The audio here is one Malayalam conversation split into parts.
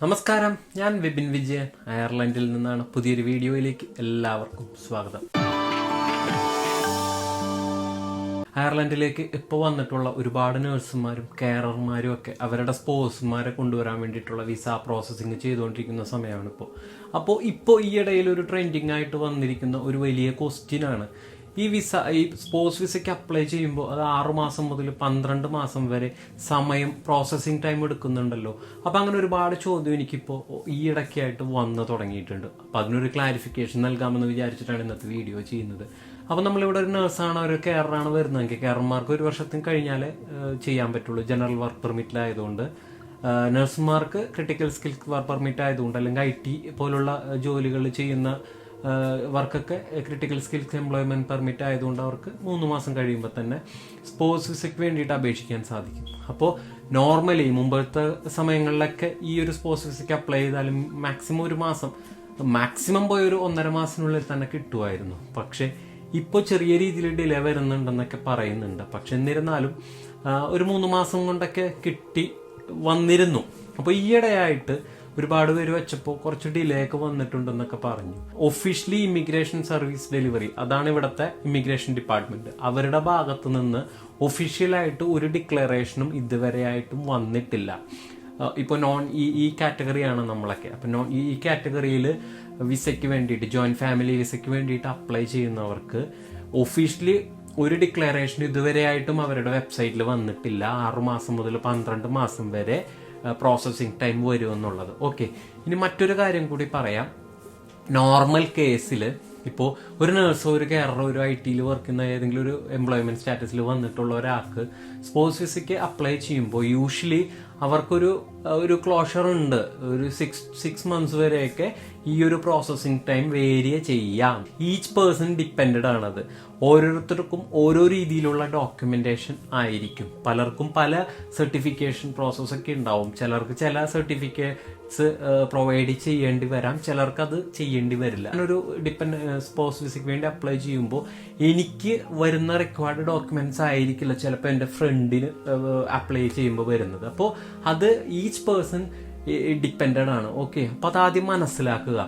നമസ്കാരം ഞാൻ വിപിൻ വിജയൻ. അയർലൻഡിൽ നിന്നാണ് പുതിയൊരു വീഡിയോയിലേക്ക് എല്ലാവർക്കും സ്വാഗതം. അയർലൻഡിലേക്ക് ഇപ്പോൾ വന്നിട്ടുള്ള ഒരുപാട് നഴ്സുമാരും കെയറർമാരും ഒക്കെ അവരുടെ സ്പോർട്സുമാരെ കൊണ്ടുവരാൻ വേണ്ടിയിട്ടുള്ള വിസ പ്രോസസ്സിങ് ചെയ്തുകൊണ്ടിരിക്കുന്ന സമയമാണ് ഇപ്പോൾ. അപ്പോൾ ഇപ്പോൾ ഈയിടയിൽ ഒരു ട്രെൻഡിങ് ആയിട്ട് വന്നിരിക്കുന്ന ഒരു വലിയ ക്വസ്റ്റ്യൻ ആണ്. ഈ വിസ ഈ സ്പോർട്സ് വിസയ്ക്ക് അപ്ലൈ ചെയ്യുമ്പോൾ അത് ആറു മാസം മുതൽ പന്ത്രണ്ട് മാസം വരെ സമയം പ്രോസസ്സിംഗ് ടൈം എടുക്കുന്നുണ്ടല്ലോ. അപ്പം അങ്ങനെ ഒരുപാട് ചോദ്യം എനിക്കിപ്പോൾ ഈ ഇടയ്ക്കായിട്ട് വന്ന് തുടങ്ങിയിട്ടുണ്ട്. അപ്പം അതിനൊരു ക്ലാരിഫിക്കേഷൻ നൽകാമെന്ന് വിചാരിച്ചിട്ടാണ് ഇന്നത്തെ വീഡിയോ ചെയ്യുന്നത്. അപ്പം നമ്മളിവിടെ ഒരു നേഴ്സാണ് ഒരു കെയറാണ് വരുന്നതെങ്കിൽ കെയർമാർക്ക് ഒരു വർഷത്തിന് കഴിഞ്ഞാലേ ചെയ്യാൻ പറ്റുള്ളൂ. ജനറൽ വർക്ക് പെർമിറ്റിലായതുകൊണ്ട് നഴ്സുമാർക്ക് ക്രിട്ടിക്കൽ സ്കിൽ വർക്ക് പെർമിറ്റ് ആയതുകൊണ്ട് അല്ലെങ്കിൽ ഐ ടി പോലുള്ള ജോലികൾ ചെയ്യുന്ന വർക്കൊക്കെ ക്രിട്ടിക്കൽ സ്കിൽസ് എംപ്ലോയ്മെന്റ് പെർമിറ്റ് ആയതുകൊണ്ട് അവർക്ക് മൂന്ന് മാസം കഴിയുമ്പോൾ തന്നെ സ്പോർട്സ് വിസയ്ക്ക് വേണ്ടിയിട്ട് അപേക്ഷിക്കാൻ സാധിക്കും. അപ്പോൾ നോർമലി മുമ്പത്തെ സമയങ്ങളിലൊക്കെ ഈ ഒരു സ്പോർട്സ് വിസയ്ക്ക് അപ്ലൈ ചെയ്താലും മാക്സിമം ഒരു മാസം മാക്സിമം പോയ ഒരു ഒന്നര മാസത്തിനുള്ളിൽ തന്നെ കിട്ടുമായിരുന്നു. പക്ഷേ ഇപ്പോൾ ചെറിയ രീതിയിൽ ഡിലേ വരുന്നുണ്ടെന്നൊക്കെ പറയുന്നുണ്ട്. പക്ഷെ എന്നിരുന്നാലും ഒരു മൂന്ന് മാസം കൊണ്ടൊക്കെ കിട്ടി വന്നിരുന്നു. അപ്പോൾ ഈയിടെയായിട്ട് ഒരുപാട് പേര് വെച്ചപ്പോൾ കുറച്ച് ഡിലേ ഒക്കെ വന്നിട്ടുണ്ടെന്നൊക്കെ പറഞ്ഞു. ഒഫീഷ്യലി ഇമിഗ്രേഷൻ സർവീസ് ഡെലിവറി അതാണ് ഇവിടുത്തെ ഇമിഗ്രേഷൻ ഡിപ്പാർട്ട്മെന്റ് അവരുടെ ഭാഗത്ത് നിന്ന് ഒഫീഷ്യലായിട്ട് ഒരു ഡിക്ലറേഷനും ഇതുവരെയായിട്ടും വന്നിട്ടില്ല. ഇപ്പോൾ നോൺ ഈ ഈ കാറ്റഗറിയാണ് നമ്മളൊക്കെ. അപ്പം നോൺ ഈ കാറ്റഗറിയിൽ വിസയ്ക്ക് വേണ്ടിയിട്ട് ജോയിന്റ് ഫാമിലി വിസയ്ക്ക് വേണ്ടിയിട്ട് അപ്ലൈ ചെയ്യുന്നവർക്ക് ഒഫീഷ്യലി ഒരു ഡിക്ലറേഷൻ ഇതുവരെയായിട്ടും അവരുടെ വെബ്സൈറ്റിൽ വന്നിട്ടില്ല. ആറുമാസം മുതൽ പന്ത്രണ്ട് മാസം വരെ പ്രോസസ്സിങ് ടൈം വരുമെന്നുള്ളത് ഓക്കെ ഇനി മറ്റൊരു കാര്യം കൂടി പറയാം. നോർമൽ കേസിൽ ഇപ്പോൾ ഒരു നേഴ്സോ ഒരു കെയറോ ഒരു ഐ ടിയിൽ വർക്ക് ചെയ്യുന്ന ഏതെങ്കിലും ഒരു എംപ്ലോയ്മെന്റ് സ്റ്റാറ്റസിൽ വന്നിട്ടുള്ള ഒരാൾക്ക് സ്പോർട്സ് വിസയ്ക്ക് അപ്ലൈ ചെയ്യുമ്പോൾ യൂഷ്വലി അവർക്കൊരു ഒരു ക്ലോഷർ ഉണ്ട്. ഒരു സിക്സ് സിക്സ് മന്ത്സ് വരെയൊക്കെ ഈ ഒരു പ്രോസസ്സിങ് ടൈം വേരിയ ചെയ്യാം. ഈച്ച് പേഴ്സൺ ഡിപ്പെൻഡ് ആണത്. ഓരോരുത്തർക്കും ഓരോ രീതിയിലുള്ള ഡോക്യുമെന്റേഷൻ ആയിരിക്കും. പലർക്കും പല സർട്ടിഫിക്കേഷൻ പ്രോസസ്സൊക്കെ ഉണ്ടാവും. ചിലർക്ക് ചില സർട്ടിഫിക്കറ്റ്സ് പ്രൊവൈഡ് ചെയ്യേണ്ടി വരാം. ചിലർക്ക് അത് ചെയ്യേണ്ടി വരില്ല. ഞാനൊരു ഡിപ്പെൻഡ് സ്പോസ് വിസയ്ക്ക് വേണ്ടി അപ്ലൈ ചെയ്യുമ്പോൾ എനിക്ക് വരുന്ന റിക്വയർഡ് ഡോക്യുമെന്റ്സ് ആയിരിക്കില്ല ചിലപ്പോൾ എന്റെ ഫ്രണ്ടിന് അപ്ലൈ ചെയ്യുമ്പോൾ വരുന്നത്. അപ്പോൾ അത് ഈച്ച് പേഴ്സൺ ഡിപ്പെൻഡഡ് ആണ്. ഓക്കെ അപ്പോൾ അതാദ്യം മനസ്സിലാക്കുക.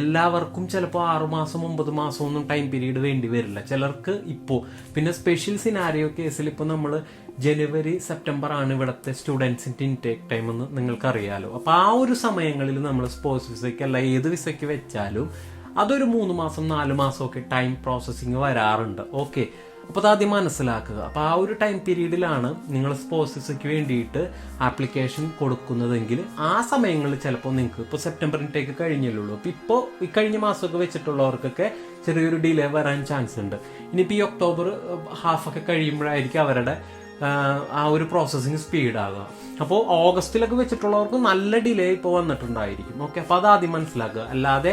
എല്ലാവർക്കും ചിലപ്പോൾ ആറുമാസം ഒമ്പത് മാസം ഒന്നും ടൈം പീരീഡ് വേണ്ടി വരില്ല. ചിലർക്ക് ഇപ്പോൾ പിന്നെ സ്പെഷ്യൽ സിനാരിയോ കേസിൽ ഇപ്പോൾ നമ്മൾ ജനുവരി സെപ്റ്റംബർ ആണ് ഇവിടുത്തെ സ്റ്റുഡൻസിന്റെ ഇൻടേക്ക് ടൈം എന്ന് നിങ്ങൾക്കറിയാലോ. അപ്പോൾ ആ ഒരു സമയങ്ങളിൽ നമ്മൾ സ്പോർട്സ് വിസയ്ക്ക് അല്ല ഏത് വിസയ്ക്ക് വെച്ചാലും അതൊരു മൂന്ന് മാസം നാല് മാസമൊക്കെ ടൈം പ്രോസസ്സിങ് വരാറുണ്ട്. ഓക്കെ അപ്പോൾ അത് ആദ്യം മനസ്സിലാക്കുക. അപ്പോൾ ആ ഒരു ടൈം പീരീഡിലാണ് നിങ്ങൾ സ്പോർട്സിക്ക് വേണ്ടിയിട്ട് ആപ്ലിക്കേഷൻ കൊടുക്കുന്നതെങ്കിൽ ആ സമയങ്ങളിൽ ചിലപ്പോൾ നിങ്ങൾക്ക് ഇപ്പോൾ സെപ്റ്റംബർ ഇൻടേക്ക് കഴിഞ്ഞല്ലേ ഉള്ളൂ അപ്പോൾ ഇപ്പോൾ ഈ കഴിഞ്ഞ മാസമൊക്കെ വെച്ചിട്ടുള്ളവർക്കൊക്കെ ചെറിയൊരു ഡിലേ വരാൻ ചാൻസ് ഉണ്ട്. ഇനിയിപ്പോൾ ഈ ഒക്ടോബർ ഹാഫൊക്കെ കഴിയുമ്പോഴായിരിക്കും അവരുടെ ആ ഒരു പ്രോസസ്സിങ് സ്പീഡ് ആകുക അപ്പോൾ ഓഗസ്റ്റിലൊക്കെ വെച്ചിട്ടുള്ളവർക്ക് നല്ല ഡിലേ ഇപ്പോൾ വന്നിട്ടുണ്ടായിരിക്കും. ഓക്കെ അപ്പോൾ അത് ആദ്യം മനസ്സിലാക്കുക. അല്ലാതെ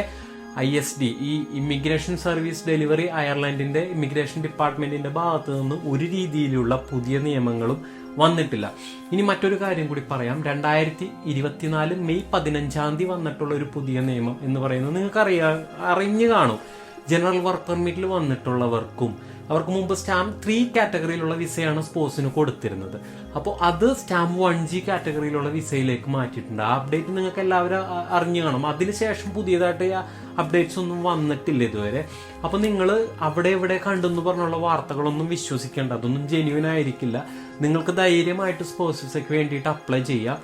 ഐ എസ് ഡി. ഈ ഇമിഗ്രേഷൻ സർവീസ് ഡെലിവറി അയർലൻഡിന്റെ ഇമിഗ്രേഷൻ ഡിപ്പാർട്ട്മെന്റിന്റെ ഭാഗത്ത് നിന്ന് ഒരു രീതിയിലുള്ള പുതിയ നിയമങ്ങളും വന്നിട്ടില്ല. ഇനി മറ്റൊരു കാര്യം കൂടി പറയാം. രണ്ടായിരത്തി ഇരുപത്തിനാല് മെയ് പതിനഞ്ചാം തീയതി വന്നിട്ടുള്ള ഒരു പുതിയ നിയമം എന്ന് പറയുന്നത് നിങ്ങൾക്ക് അറിയാ അറിഞ്ഞു കാണും. ജനറൽ വർക്ക് പെർമിറ്റിൽ വന്നിട്ടുള്ളവർക്കും അവർക്ക് മുമ്പ് സ്റ്റാമ്പ് ത്രീ കാറ്റഗറിയിലുള്ള വിസയാണ് സ്പോർട്സിന് കൊടുത്തിരുന്നത്. അപ്പോൾ അത് സ്റ്റാമ്പ് വൺ ജി കാറ്റഗറിയിലുള്ള വിസയിലേക്ക് മാറ്റിയിട്ടുണ്ട്. ആ അപ്ഡേറ്റ് നിങ്ങൾക്ക് എല്ലാവരും അറിഞ്ഞു കാണും. അതിനുശേഷം പുതിയതായിട്ട് അപ്ഡേറ്റ്സ് ഒന്നും വന്നിട്ടില്ല ഇതുവരെ. അപ്പോൾ നിങ്ങൾ അവിടെ ഇവിടെ കണ്ടെന്ന് പറഞ്ഞുള്ള വാർത്തകളൊന്നും വിശ്വസിക്കേണ്ട അതൊന്നും ജെന്യൂൻ ആയിരിക്കില്ല. നിങ്ങൾക്ക് ധൈര്യമായിട്ട് സ്പോർട്സ് വിസയ്ക്ക് വേണ്ടിയിട്ട് അപ്ലൈ ചെയ്യാം.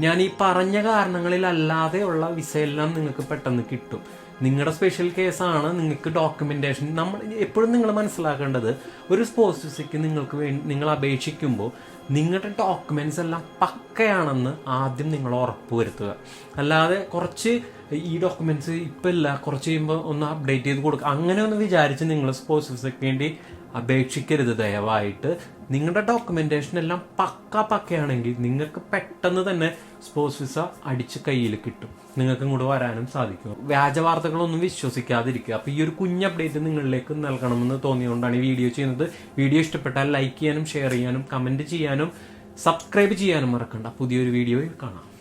ഞാൻ ഈ പറഞ്ഞ കാരണങ്ങളിലല്ലാതെയുള്ള വിസയെല്ലാം നിങ്ങൾക്ക് പെട്ടെന്ന് കിട്ടും. നിങ്ങളുടെ സ്പെഷ്യൽ കേസാണ് നിങ്ങൾക്ക് ഡോക്യുമെന്റേഷൻ നമ്മൾ എപ്പോഴും നിങ്ങൾ മനസ്സിലാക്കേണ്ടത് ഒരു സ്പോർട്സ് വിസയ്ക്ക് നിങ്ങൾക്ക് വേണ്ടി നിങ്ങൾ അപേക്ഷിക്കുമ്പോൾ നിങ്ങളുടെ ഡോക്യുമെന്റ്സ് എല്ലാം പക്കയാണെന്ന് ആദ്യം നിങ്ങൾ ഉറപ്പ് വരുത്തുക. അല്ലാതെ കുറച്ച് ഈ ഡോക്യുമെന്റ്സ് ഇപ്പം ഇല്ല കുറച്ച് കഴിയുമ്പോൾ ഒന്ന് അപ്ഡേറ്റ് ചെയ്ത് കൊടുക്കുക അങ്ങനെ ഒന്ന് വിചാരിച്ച് നിങ്ങൾ സ്പോർട്സ് വിസയ്ക്ക് വേണ്ടി അപേക്ഷിക്കരുത് ദയവായിട്ട്. നിങ്ങളുടെ ഡോക്യുമെന്റേഷൻ എല്ലാം പക്ക പക്കയാണെങ്കിൽ നിങ്ങൾക്ക് പെട്ടെന്ന് തന്നെ സ്പോർട്സ് വിസ അടിച്ച് കയ്യിൽ കിട്ടും. നിങ്ങൾക്ക് ഇങ്ങോട്ട് വരാനും സാധിക്കും. വ്യാജ വാർത്തകളൊന്നും വിശ്വസിക്കാതിരിക്കുക. അപ്പൊ ഈ ഒരു കുഞ്ഞ് അപ്ഡേറ്റ് നിങ്ങളിലേക്ക് നൽകണമെന്ന് തോന്നിയുകൊണ്ടാണ് ഈ വീഡിയോ ചെയ്യുന്നത്. വീഡിയോ ഇഷ്ടപ്പെട്ടാൽ ലൈക്ക് ചെയ്യാനും ഷെയർ ചെയ്യാനും കമന്റ് ചെയ്യാനും സബ്സ്ക്രൈബ് ചെയ്യാനും മറക്കണ്ട. പുതിയൊരു വീഡിയോയിൽ കാണാം.